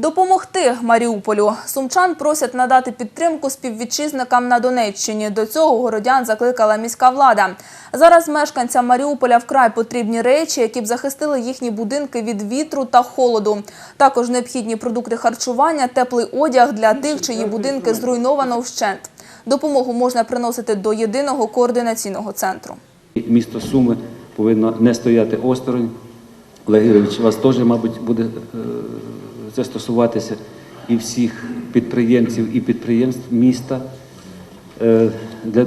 Допомогти Маріуполю. Сумчан просять надати підтримку співвітчизникам на Донеччині. До цього городян закликала міська влада. Зараз мешканцям Маріуполя вкрай потрібні речі, які б захистили їхні будинки від вітру та холоду. Також необхідні продукти харчування, теплий одяг для тих, чиї будинки зруйновано вщент. Допомогу можна приносити до єдиного координаційного центру. Місто Суми повинно не стояти осторонь. Олег Юрійович, вас теж, мабуть, буде е, це стосуватися і всіх підприємців і підприємств міста. Е, е,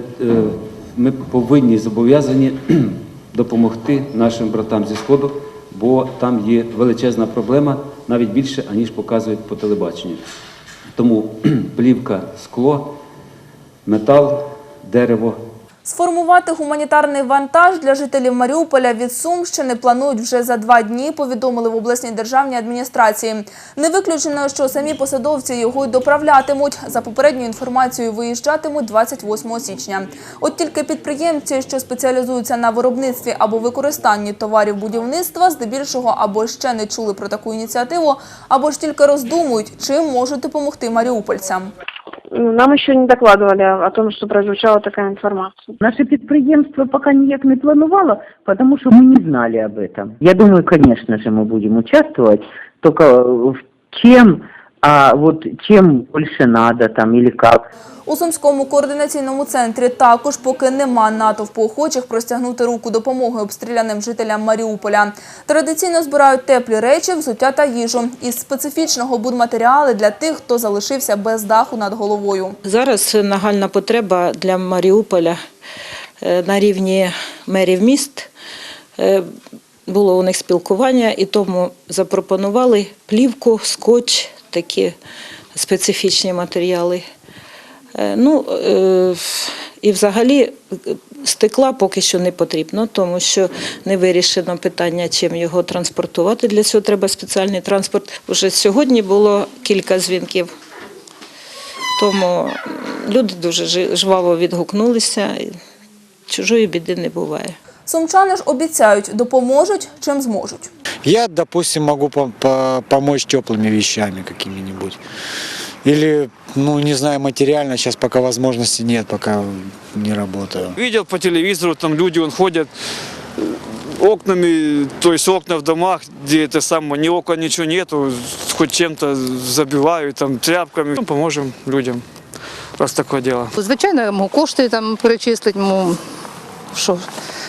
Ми повинні зобов'язані допомогти нашим братам зі Сходу, бо там є величезна проблема, навіть більше, аніж показують по телебаченню. Тому плівка, скло, метал, дерево Сформувати гуманітарний вантаж для жителів Маріуполя від Сумщини планують вже за два дні, повідомили в обласній державній адміністрації. Не виключено, що самі посадовці його й доправлятимуть. За попередньою інформацією, виїжджатимуть 28 січня. От тільки підприємці, що спеціалізуються на виробництві або використанні товарів будівництва, здебільшого або ще не чули про таку ініціативу, або ж тільки роздумують, чим можуть допомогти маріупольцям. Ну, Нам еще не докладывали о том, что прозвучала такая информация. Наше підприємство поки ніяк не планувало, тому що ми не знали об этом. Я думаю, конечно же, мы будем участвовать, только в чем, а вот чем больше надо там или как. У Сумському координаційному центрі також поки нема натовпу охочих простягнути руку допомоги обстріляним жителям Маріуполя. Традиційно збирають теплі речі, взуття та їжу. Із специфічного будматеріали для тих, хто залишився без даху над головою. Зараз нагальна потреба для Маріуполя е, на рівні мерів міст. Е, Було у них спілкування, і тому запропонували плівку, скотч, такі специфічні матеріали. Е, Ну, е, і взагалі е, стекла поки що не потрібно, тому що не вирішено питання, чим його транспортувати. Для цього треба спеціальний транспорт. Уже сьогодні було кілька дзвінків тому люди дуже жваво відгукнулися. Чужої біди не буває. Сумчани ж обіцяють, допоможуть, чим зможуть. Я, допустим, могу по- по- помочь теплыми вещами какими-нибудь. Или, ну, не знаю, материально, сейчас пока возможности нет, пока не работаю. Видел по телевизору, там люди он ходят э, окнами, то есть окна в домах, где это самое, ни окон, ничего нету, хоть чем-то забивают, там, тряпками. Ну, поможем людям, раз такое дело. Звичайно, кошти там перечислити, можу, що,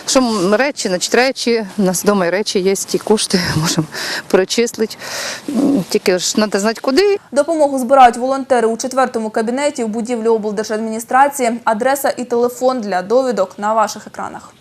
що м, речі, значить речі, у нас вдома і речі є, ті кошти можемо перечислити. Тільки ж треба знати куди. Допомогу збирають волонтери у четвертому кабінеті в будівлі облдержадміністрації. Адреса і телефон для довідок на ваших екранах.